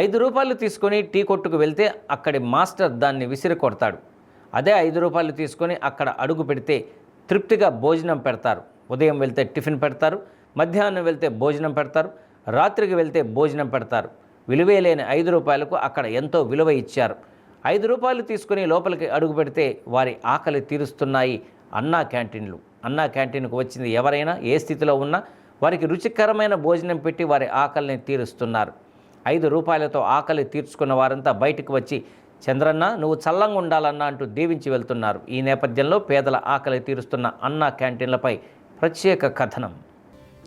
ఐదు రూపాయలు తీసుకొని టీ కొట్టుకు వెళ్తే అక్కడి మాస్టర్ దాన్ని విసిరి కొడతాడు అదే ఐదు రూపాయలు తీసుకొని అక్కడ అడుగు పెడితే తృప్తిగా భోజనం పెడతారు. ఉదయం వెళ్తే టిఫిన్ పెడతారు మధ్యాహ్నం వెళ్తే భోజనం పెడతారు రాత్రికి వెళ్తే భోజనం పెడతారు. విలువే లేని ఐదు రూపాయలకు అక్కడ ఎంతో విలువ ఇచ్చారు. ఐదు రూపాయలు తీసుకుని లోపలికి అడుగు పెడితే వారి ఆకలి తీరుస్తున్నాయి అన్నా క్యాంటీన్లు. అన్నా క్యాంటీన్కు వచ్చింది ఎవరైనా ఏ స్థితిలో ఉన్నా వారికి రుచికరమైన భోజనం పెట్టి వారి ఆకలిని తీరుస్తున్నారు. ఐదు రూపాయలతో ఆకలి తీర్చుకున్న వారంతా బయటకు వచ్చి చంద్రన్న నువ్వు చల్లంగా ఉండాలన్నా అంటూ దీవించి వెళ్తున్నారు. ఈ నేపథ్యంలో పేదల ఆకలి తీరుస్తున్న అన్నా క్యాంటీన్లపై ప్రత్యేక కథనం.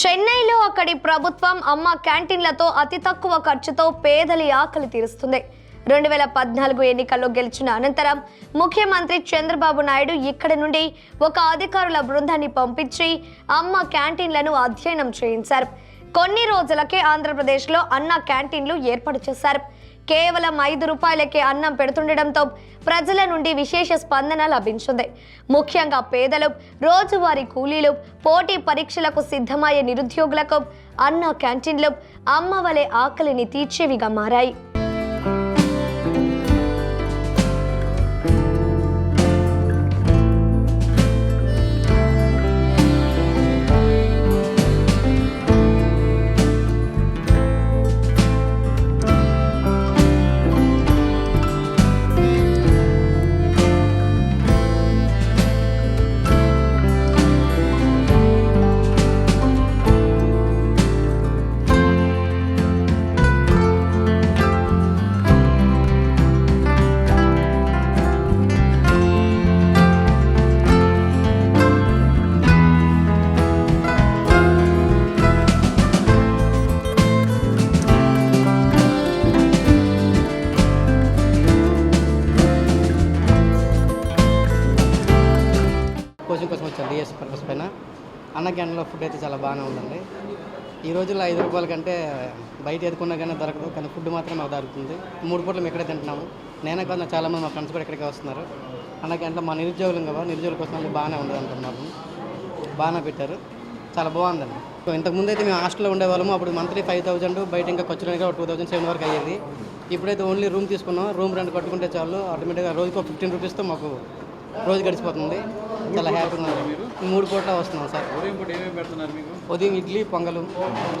చెన్నైలో అక్కడి ప్రభుత్వం అమ్మ క్యాంటీన్లతో అతి తక్కువ ఖర్చుతో పేదలి ఆకలి తీరుస్తుంది. రెండు వేల పద్నాలుగు ఎన్నికల్లో గెలిచిన అనంతరం ముఖ్యమంత్రి చంద్రబాబు నాయుడు ఇక్కడి నుండి ఒక అధికారుల బృందాన్ని పంపించి అమ్మ క్యాంటీన్లను అధ్యయనం చేయించారు. కొన్ని రోజులకే ఆంధ్రప్రదేశ్లో అన్న క్యాంటీన్లు ఏర్పాటు చేశారు. కేవలం ఐదు రూపాయలకే అన్నం పెడుతుండటంతో ప్రజల నుండి విశేష స్పందన లభించింది. ముఖ్యంగా పేదలు రోజువారీ కూలీలు పోటీ పరీక్షలకు సిద్ధమయ్యే నిరుద్యోగులకు అన్న క్యాంటీన్లు అమ్మ వలె ఆకలిని తీర్చేవిగా మారాయి. కోచింగ్ కోసం వచ్చాను డిఎస్ పర్పస్ పైన. అన్న క్యాంటీన్లో ఫుడ్ అయితే చాలా బాగానే ఉందండి. ఈ రోజుల్లో ఐదు రూపాయల కంటే బయట ఎదుకున్నా కానీ దొరకదు కానీ ఫుడ్ మాత్రం మాకు దొరుకుతుంది మూడు పూటలు మేము ఇక్కడే తింటున్నాము. నేనే కాదు చాలామంది మా ఫ్రెండ్స్ కూడా ఇక్కడికే వస్తున్నారు. అన్న క్యాంటీన్లో మా నిరుద్యోగులు కదా నిరుద్యోగుల కోసం బాగానే ఉంది అంటున్నారు. బాగానే పెట్టారు. చాలా బాగుందండి. సో ఇంతకుముందు అయితే మేము హాస్టల్లో ఉండేవాళ్ళము. అప్పుడు మంత్లీ ఫైవ్ థౌసండ్ బయట ఇంకా ఖర్చులకి టూ థౌసండ్ సెవెన్ వరకు అయ్యేది. ఇప్పుడైతే ఓన్లీ రూమ్ తీసుకున్నాం. రూమ్ రెంట్ కట్టుకుంటే చాలు. ఆటోమేటిక్గా రోజుకో ఫిఫ్టీన్ రూపీస్తో మాకు రోజు గడిచిపోతుంది. చాలా హ్యాపీగా ఉంది మూడు పూట్ల వస్తున్నాం సార్. ఉదయం పూట ఇడ్లీ పొంగలు.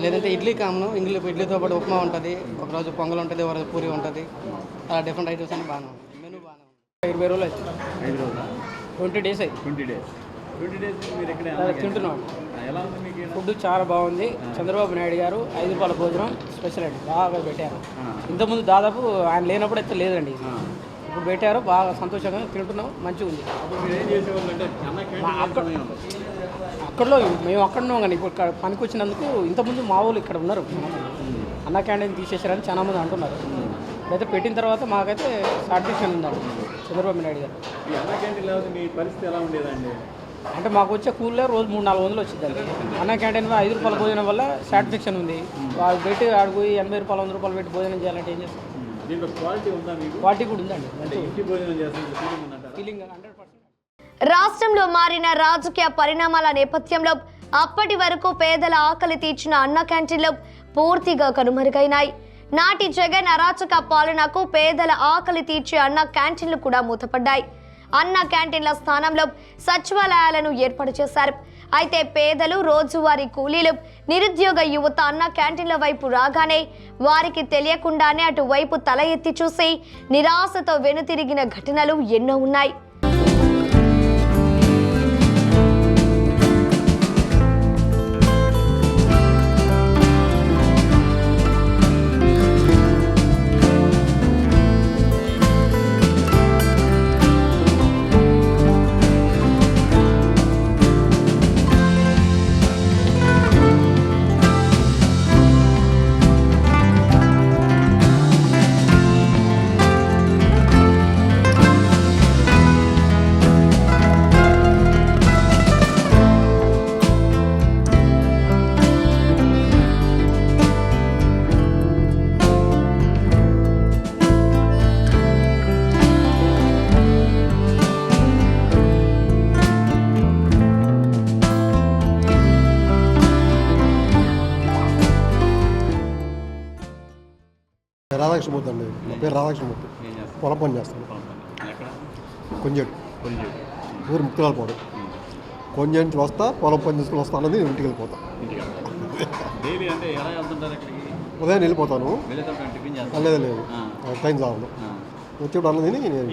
లేదంటే ఇడ్లీ కామను ఇడ్లీ ఇడ్లీతో పాటు ఉప్మా ఉంటుంది. ఒకరోజు పొంగల్ ఉంటుంది ఒకరోజు పూరి ఉంటుంది. అలా డిఫరెంట్ ఐటమ్స్ అన్ని బాగానే ఉంది మెనూ బాగానే ఉంది. ఇరవై రోజులు ఐదు రోజుల? ట్వంటీ డేస్ అయింది. Twenty days. ట్వంటీ డేస్ మీరు ఇక్కడ తింటున్నాం? ఫుడ్ చాలా బాగుంది. చంద్రబాబు నాయుడు గారు ఐదు రూపాయల భోజనం స్పెషల్ అండి. బాగా పెట్టారు. ఇంతకుముందు దాదాపు ఆయన లేనప్పుడు అయితే లేదండి. ఇప్పుడు పెట్టారు బాగా సంతోషంగా తింటున్నాం మంచిగా ఉంది. అక్కడలో మేము అక్కడ ఉన్నాం కానీ ఇప్పుడు పనికి వచ్చినందుకు ఇంతకుముందు మా వాళ్ళు ఇక్కడ ఉన్నారు. అన్న క్యాంటీన్ తీసేశారని చాలా మంది అంటున్నారు. అయితే పెట్టిన తర్వాత మాకైతే సాటిస్ఫాక్షన్ ఉందండి. చంద్రబాబు నాయుడు గారు. పరిస్థితి ఎలా ఉండేదండి? అంటే మాకు వచ్చే కూలే రోజు మూడు నాలుగు వందలు వచ్చిందండి. అన్న క్యాంటీన్ ఐదు రూపాయల భోజనం వల్ల సాటిస్ఫాక్షన్ ఉంది. వాళ్ళు పెట్టి ఆడిపోయి ఎనభై రూపాయలు వంద రూపాయలు పెట్టి భోజనం చేయాలంటే ఏం చేస్తాం దీంట్లో క్వాలిటీ ఉందా మీకు? క్వాలిటీ కూడా ఉందండి. అంటే ఇంటి భోజనం చేస్తుంది ఫీలింగ్ ఉందంటారా? Feeling hundred percent. రాష్ట్రంలో మారిన రాజకీయ పరిణామాల నేపథ్యంలో అప్పటి వరకు పేదల ఆకలి తీర్చిన అన్న క్యాంటీన్లు పూర్తిగా కనుమరుగైనాయి. నాటి జగన్ అరాచక పాలనకు పేదల ఆకలి తీర్చే అన్న క్యాంటీన్లు కూడా మూతపడ్డాయి. అన్న క్యాంటీన్ల స్థానంలో సచివాలయాలను ఏర్పాటు చేశారు. అయితే పేదలు రోజువారీ కూలీలు నిరుద్యోగ యువత అన్న క్యాంటీన్ల వైపు రాగానే వారికి తెలియకుండానే అటువైపు తల ఎత్తి చూసి నిరాశతో వెనుతిరిగిన ఘటనలు ఎన్నో ఉన్నాయి. రాధాకృష్ణమూర్తి పొలం పని చేస్తాను. కొంచెం ఊరు ముక్కలాలపాడు కొంచెం నుంచి వస్తా పొలం పని చేసుకుని వస్తా అన్నది ఇంటికి వెళ్ళిపోతా ఉదయం వెళ్ళిపోతాను. లేదు. లేదు. టైం చాలదు. ఆ. వచ్చేప్పుడు అన్నది నేను.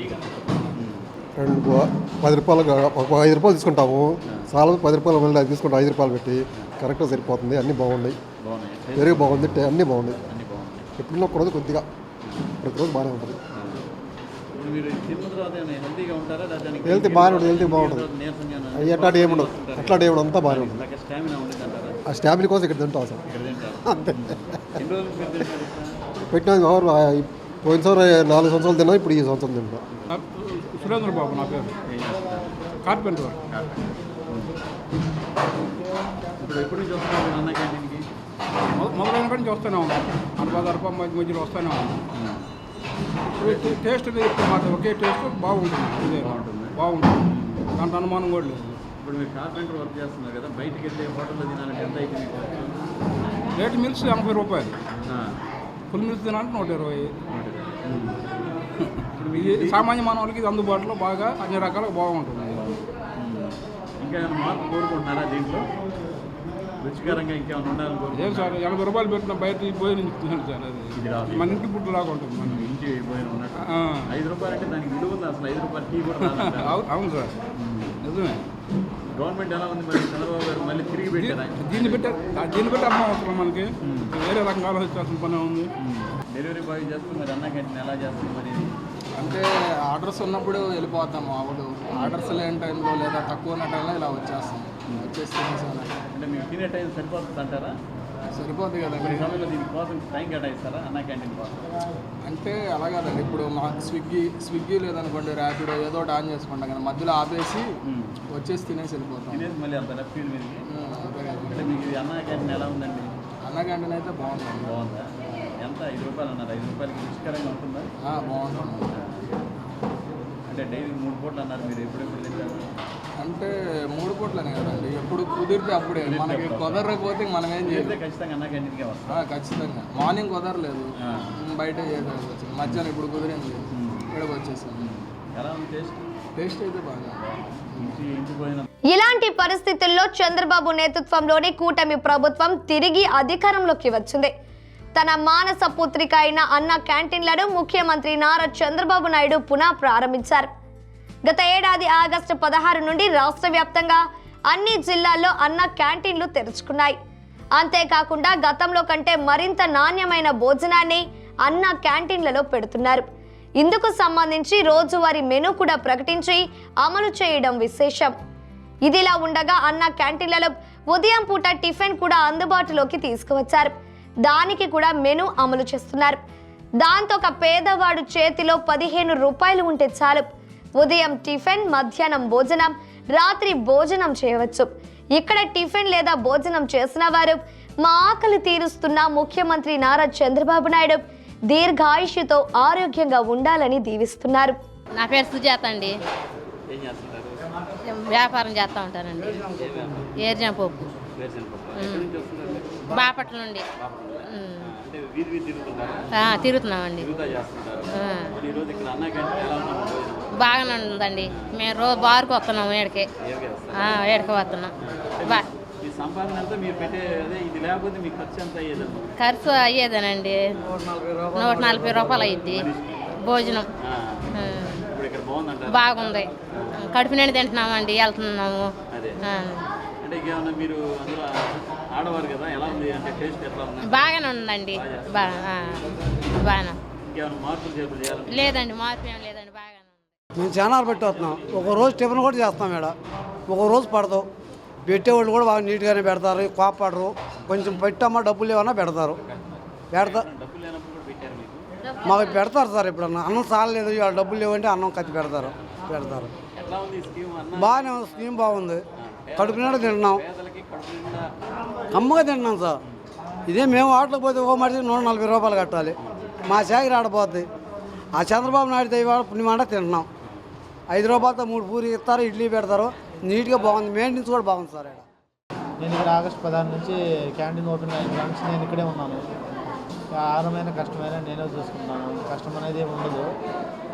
రెండు పది రూపాయలు ఒక ఐదు రూపాయలు తీసుకుంటాము. చాలా పది రూపాయలు ఐదు తీసుకుంటాం ఐదు రూపాయలు పెట్టి కరెక్ట్గా సరిపోతుంది. అన్నీ బాగున్నాయి. పెరుగు బాగుంది టే- అన్నీ బాగున్నాయి. ఎప్పుడన్నా ఒక రోజు కొద్దిగా ప్రతిరోజు బాగానే ఉంటుంది ఇప్పుడు మీరు తిన్న తర్వాత ఏమైనా హెల్తీగా ఉంటారా లేదా దానికి హెల్తీ బాగానే ఉంటుంది హెల్తీ బాగుంటుంది తర్వాత నీరసంగానా? అవి అట్లాంటి ఏముండదు అట్లాంటి ఏముండదు అంతా బాగానే ఉంటుంది ఇలాగ స్టామినా ఉండేది అంటారా ఆ స్టామినా కోసం ఇక్కడ తింటాం అసలు ఇక్కడ తింటారు అంతే ఎన్ని రోజులు మీరు తింటారు ఇక్కడ? పెట్టిన ఎవరు పోయినసారి నాలుగు సంవత్సరాలు తిన్నా ఇప్పుడు ఈ సంవత్సరం తింటాం సురేంద్ర బాబు నా పేరు ఏం చేస్తారు కార్పెంటర్ ఇప్పుడు ఎప్పటి నుంచి వస్తున్నారు మీరు అన్న క్యాంటీన్కి మొదలైన కానీ వస్తూనే ఉన్నాం అరవై అరవై మధ్య మధ్యలో వస్తూనే ఉన్నాం ఇప్పుడు టే- టేస్ట్ మాది ఒకే టేస్ట్ బాగుంటుంది. ఇదే బాగుంటుంది? దాంట్లో అనుమానం కూడా లేదు. ఇప్పుడు మీరు కార్పెంటర్ వర్క్ చేస్తున్నారు కదా బయటికి వెళ్ళి హోటల్లో తినాలంటే ఎంత అయితే రేట్ మిల్స్ ఎనభై రూపాయలు. ఫుల్ మిల్స్ తినాలంటే నూట ఇరవై. ఇది సామాన్య మానవులకి ఇది అందుబాటులో బాగా అన్ని రకాలుగా బాగుంటుంది. ఇంకా మార్పు కోరుకుంటున్నారా దీంట్లో? రుచికరంగా ఇంకేమైనా ఉండాలని ఏం కోరుకుంటున్నారా సార్ ఎనభై రూపాయలు పెట్టిన బయట భోజనం తినాలి సార్ అది. మన ఇంటి పుట్టు లాగా ఉంటుంది మన ఇంటి ఉన్నట్టు. ఆ. ఐదు రూపాయలు అంటే దానికి విలువ ఉంది అసలు? ఐదు రూపాయలు టీ కూడా అవును సార్. నిజమే. గవర్నమెంట్ ఎలా ఉంది మరి? చంద్రబాబు గారు మళ్ళీ తిరిగి పెట్టారా? దీన్ని పెట్టి దీన్ని పెట్టి అర్థం అవసరం మనకి. వేరే రకంగా ఆలోచించాల్సిన పని ఉంది. డెలివరీ బాయ్ చేస్తుంది మరి అన్న క్యాంటీన్ ఎలా చేస్తుంది మరి? అంటే ఆర్డర్స్ ఉన్నప్పుడు వెళ్ళిపోతాము. అప్పుడు ఆర్డర్స్ లేని టైంలో లేదా తక్కువ ఉన్న టైంలో ఇలా వచ్చేస్తాం వచ్చేసి తినేసాను అంటే మీకు తినే టైం సరిపోతుంది అంటారా? సరిపోద్ది ఈ కదండి సమయంలో దీనికోసం టైం కేటాయిస్తారా? అన్న క్యాంటీన్ కోసం. అంటే అలా కాదండి ఇప్పుడు మా స్విగ్గీ స్విగ్గీ లేదనుకోండి ర్యాపిడో ఏదో ఒకటి ఆన్ చేసుకుంటాం కానీ మధ్యలో ఆపేసి. వచ్చేసి తినేసి వెళ్ళిపోతాం. తినేసి మళ్ళీ అంత ఫీల్ మీదకి ఉమ్, అంతే కదా. అంటే మీకు ఇది అన్న క్యాంటీన్ ఎలా ఉందండి? అన్న క్యాంటీన్ అయితే బాగుంటుంది బాగుందా? ఎంత? ఐదు రూపాయలు అన్నారు. ఐదు రూపాయలకి రుచికరంగా ఉంటుందా? ఆ, బాగుంటుంది అంటే డైలీ మూడు పూటలు అన్నారు మీరు ఎప్పుడెప్పుడు తింటారు? అంటే మూడు పూట్లనే కదండి. ఎప్పుడు కుదిరితే అప్పుడే. మనకి కుదరకపోతే మనం ఏం చేయలేం. ఖచ్చితంగా అన్న క్యాంటీన్కే వస్తాం. ఆ, ఖచ్చితంగా. మార్నింగ్ కుదరలేదు. బయట వచ్చింది. మధ్యాహ్నం ఇప్పుడు కుదిరింది. ఇక్కడికి వచ్చేసాం. ఎలా ఉంది టేస్ట్? టేస్ట్ అయితే బాగా ఇంటి ఇంటి పోయిన ఇలాంటి పరిస్థితుల్లో చంద్రబాబు నేతృత్వంలోని కూటమి ప్రభుత్వం తిరిగి అధికారంలోకి వచ్చింది. తన మానస పుత్రిక అయిన అన్న క్యాంటీన్లను ముఖ్యమంత్రి నారా చంద్రబాబు నాయుడు పునః ప్రారంభించారు. గత ఏడాది ఆగస్టు పదహారు నుండి రాష్ట్ర వ్యాప్తంగా అన్ని జిల్లాల్లో అన్న క్యాంటీన్లు తెరుచుకున్నాయి. అంతేకాకుండా గతంలో కంటే మరింత నాణ్యమైన భోజనాన్ని అన్న క్యాంటీన్లలో పెడుతున్నారు. ఇందుకు సంబంధించి రోజువారీ మెనూ కూడా ప్రకటించి అమలు చేయడం విశేషం. ఇదిలా ఉండగా అన్న క్యాంటీన్లలో ఉదయం పూట టిఫిన్ కూడా అందుబాటులోకి తీసుకువచ్చారు. దానికి కూడా మెనూ అమలు చేస్తున్నారు. దాంతో ఒక పేదవాడు చేతిలో పదిహేను రూపాయలు ఉంటే చాలు. ఉదయం టిఫిన్ మధ్యాహ్నం భోజనం రాత్రి భోజనం చేయవచ్చు. ఇక్కడ టిఫిన్ లేదా భోజనం చేసిన వారు మా ఆకలి తీరుస్తున్న ముఖ్యమంత్రి నారా చంద్రబాబు నాయుడు దీర్ఘాయుష్యుతో ఆరోగ్యంగా ఉండాలని దీవిస్తున్నారు. నా పేరు సుజాత అండి. వ్యాపారం చేస్తూ ఉంటానండి. పప్పు? బాపట్ల నుండి. తిరుగుతున్నామండి. బాగానే ఉందండి. మేము రోజు బారుకు వస్తున్నాం ఏడికి. ఏడికి వస్తున్నాం బా. ఖర్చు అయ్యేదేనండి. నూట నలభై రూపాయలు అయ్యిద్ది. భోజనం. బాగుంది. కడుపు నిండి తింటున్నామండి వెళ్తున్నాము. బాగానే ఉందండి. బా ఆ, బాగానే. ఇంకేమైనా మార్పులు చేతులు చేయాలి లేదండి మార్పు ఏం లేదండి. మేము చానాలు పెట్టి వస్తున్నాం ఒక రోజు టిఫిన్ కూడా చేస్తాం ఇక్కడ ఒక రోజు పడదు. పెట్టేవాళ్ళు కూడా బాగా నీట్గానే పెడతారు కోపడరు. కొంచెం పెట్టమ్మా డబ్బులు ఏమన్నా పెడతారు. పెడతా మాకు పెడతారు సార్ ఎప్పుడన్నా. అన్నం చాలలేదు ఇవాళ డబ్బులు లేవంటే అన్నం కత్తి పెడతారు. పెడతారు. బాగానే ఉంది స్కీమ్ బాగుంది. కడుపు నిండా తింటున్నాం. అమ్మగా తింటున్నాం సార్. ఇదే మేము ఆటలకు పోతే ఓ మనిషి నూట నలభై రూపాయలు కట్టాలి. మా చాకరి ఆడపోద్ది ఆ చంద్రబాబు నాయుడు ఇవాళ పుణ్యమాట తింటున్నాం. ఐదు రూపాయలతో మూడు పూరి ఇస్తారు ఇడ్లీ పెడతారు. నీట్గా బాగుంది. మెయింటెనెన్స్ కూడా బాగుంది సార్ ఇక్కడ. నేను ఇక్కడ ఆగస్ట్ పదహారు నుంచి క్యాంటీన్ ఓపెన్ అయ్యి నుంచి నేను ఇక్కడే ఉన్నాను. ఆహారమైన కష్టమైన నేనే చూసుకుంటాను కష్టం అనేది ఉండదు.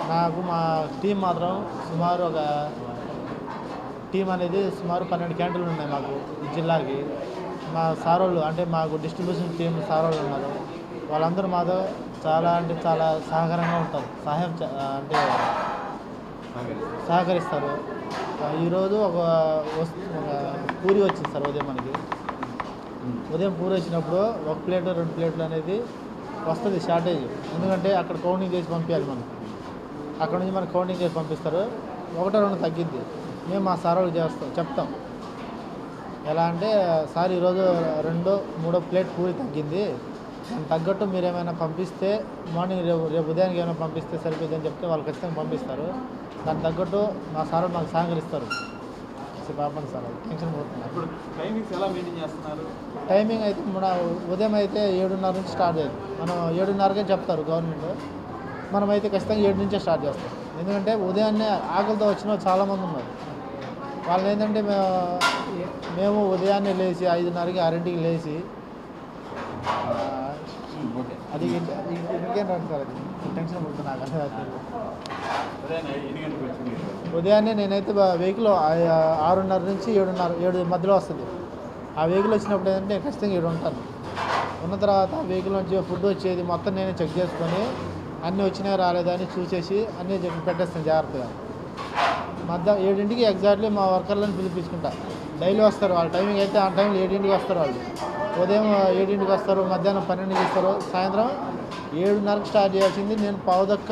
నాకు మా టీం మాత్రం సుమారు ఒక టీం అనేది సుమారు పన్నెండు క్యాంటీన్లు ఉన్నాయి మాకు ఈ జిల్లాకి. మా సారోళ్ళు వాళ్ళు అంటే మాకు డిస్ట్రిబ్యూషన్ టీం సారోళ్ళు ఉన్నారు. వాళ్ళందరూ మాతో చాలా అంటే చాలా సహకారంగా ఉంటారు. సహాయం చే- అంటే సహకరిస్తారు. ఈరోజు ఒక వస్తు పూరి వచ్చింది సార్ ఉదయం మనకి. ఉదయం పూరి వచ్చినప్పుడు ఒక ప్లేట్ రెండు ప్లేట్లు అనేది వస్తుంది షార్టేజ్. ఎందుకంటే అక్కడ కౌంటింగ్ చేసి పంపించాలి మనం అక్కడ నుంచి మనకు కౌంటింగ్ చేసి పంపిస్తారు. ఒకటో రెండు తగ్గిద్ది మేము మా సార్ వాళ్ళకి చేస్తాం చెప్తాం. ఎలా అంటే సార్ ఈరోజు రెండో మూడో ప్లేట్ పూరి తగ్గింది. దాని తగ్గట్టు మీరు ఏమైనా పంపిస్తే మార్నింగ్ రేపు రేపు ఉదయానికి ఏమైనా పంపిస్తే సరిపోద్దని చెప్తే వాళ్ళు ఖచ్చితంగా పంపిస్తారు. దానికి తగ్గట్టు మా సార్ మాకు సహకరిస్తారు. సరే పాపండి సార్ అది టెన్షన్ పోతుంది ఇప్పుడు టైమింగ్స్ ఎలా మెయింటైన్ చేస్తున్నారు? టైమింగ్ అయితే మన ఉదయం అయితే ఏడున్నర నుంచి స్టార్ట్ అయ్యింది మనం ఏడున్నరకే చెప్తారు గవర్నమెంట్. మనం అయితే ఖచ్చితంగా ఏడు నుంచే స్టార్ట్ చేస్తాం. ఎందుకంటే ఉదయాన్నే ఆకలితో వచ్చిన వాళ్ళు చాలామంది ఉన్నారు. వాళ్ళు ఏంటంటే మేము ఉదయాన్నే లేచి ఐదున్నరకి ఆరింటికి లేచి ఓకే అది ఇంక- ఇంక- ఇంకేం రాదు సార్ అది? టెన్షన్ ఉదయాన్నే నేనైతే వెహికల్ ఆరున్నర నుంచి ఏడున్నర ఏడు మధ్యలో వస్తుంది. ఆ వెహికల్ వచ్చినప్పుడు ఏంటంటే నేను ఖచ్చితంగా ఏడు ఉంటాను. ఉన్న తర్వాత వెహికల్ నుంచి ఫుడ్ వచ్చేది మొత్తం నేనే చెక్ చేసుకొని అన్నీ వచ్చినాయి రాలేదా అని చూసేసి అన్నీ చెప్పి పెట్టేస్తాను జాగ్రత్తగా. మధ్య ఏడింటికి ఎగ్జాక్ట్లీ మా వర్కర్లను పిలిపించుకుంటా. డైలీ వస్తారు వాళ్ళ టైమింగ్ అయితే ఆ టైంలో ఏడింటికి వస్తారు వాళ్ళు. ఉదయం ఏడింటికి వస్తారు మధ్యాహ్నం పన్నెండుకి ఇస్తారు సాయంత్రం ఏడున్నరకు స్టార్ట్ చేయాల్సింది. నేను పావుదక్క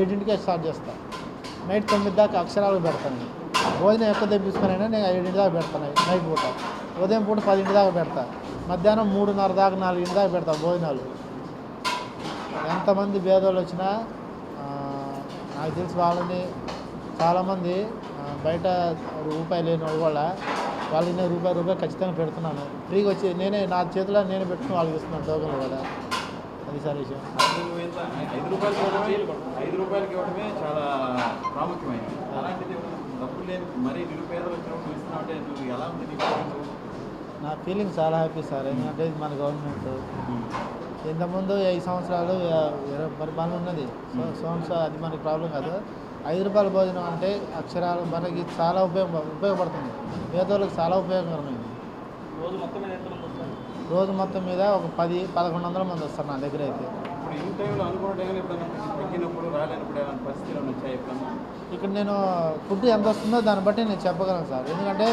ఏడింటికే స్టార్ట్ చేస్తాను నైట్ తొమ్మిది దాకా అక్షరాలు పెడతాను. భోజనం ఎక్కువ తెప్పించుకునైనా నేను ఏడింటి దాకా పెడతాను. నైట్ పూట. ఉదయం పూట పదింటి దాకా పెడతా. మధ్యాహ్నం మూడున్నర దాకా నాలుగింటి దాకా పెడతా భోజనాలు. ఎంతమంది భేదాలు వచ్చినా నాకు తెలిసి వాళ్ళని చాలామంది బయట రూపాయి లేని వాళ్ళ కూడా వాళ్ళకి నేను రూపాయి రూపాయి ఖచ్చితంగా పెడుతున్నాను. ఫ్రీగా వచ్చి నేనే నా చేతిలో నేనే పెట్టుకుని వాళ్ళకి ఇస్తున్నాను టోకన్లు కూడా. అది సార్ విషయం ఐదు ఎంత ఐదు రూపాయలకి ఇవ్వడమే చాలా ప్రాముఖ్యమైనది. అలాంటిది డబ్బులు లేని మరీ వచ్చినప్పుడు నువ్వు ఎలా ఉంది నీ ఫీలింగ్ చాలా హ్యాపీ సార్. ఎందుకంటే ఇది మన గవర్నమెంట్ ఇంతకుముందు ఐదు సంవత్సరాలు ఇరవై పరిపాలన ఉన్నది. సో సంవత్సరాలు అది మనకి ప్రాబ్లం కాదు. ఐదు రూపాయల భోజనం అంటే అక్షరాలు మనకి చాలా ఉపయోగ ఉపయోగపడుతుంది. పేదోళ్ళకి చాలా ఉపయోగకరమైంది. రోజు మొత్తం మీద ఒక పది పదకొండు వందల మంది వస్తారు నా దగ్గర అయితే. ఇక్కడ నేను ఫుడ్ ఎంత వస్తుందో దాన్ని బట్టి నేను చెప్పగలను సార్. ఎందుకంటే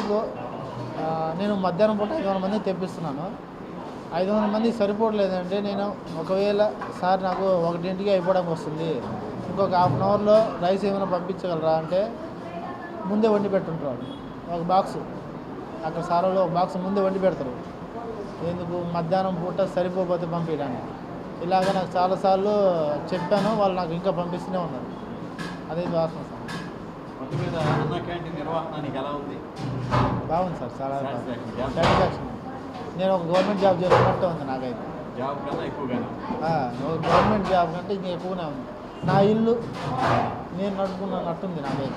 నేను మధ్యాహ్నం పూట ఐదు వందల మంది తెప్పిస్తున్నాను. ఐదు వందల మంది సరిపోవట్లేదంటే నేను ఒకవేళ సార్ నాకు ఒకటింటికి అయిపోవడానికి వస్తుంది. ఇంకొక హాఫ్ అన్ అవర్లో రైస్ ఏమైనా పంపించగలరా అంటే ముందే వండి పెట్టుంటారు ఒక బాక్స్ అక్కడ సార్ వాళ్ళు ఒక బాక్స్ ముందే వండి పెడతారు. ఎందుకు? మధ్యాహ్నం పూట సరిపోతే పంపించడానికి. ఇలాగ నాకు చాలాసార్లు చెప్పాను వాళ్ళు నాకు ఇంకా పంపిస్తూనే ఉన్నారు. అదే వాస్తవం సార్. బాగుంది సార్ చాలా. సాటిస్ఫాక్షన్ నేను ఒక గవర్నమెంట్ జాబ్ చేస్తున్నట్టు ఉంది నాకైతే. జాబ్ కన్నా ఎక్కువగానే గవర్నమెంట్ జాబ్ కంటే ఇంకా ఎక్కువనే ఉంది. నా ఇల్లు నేను నడుపుకున్నట్టుంది నాకైతే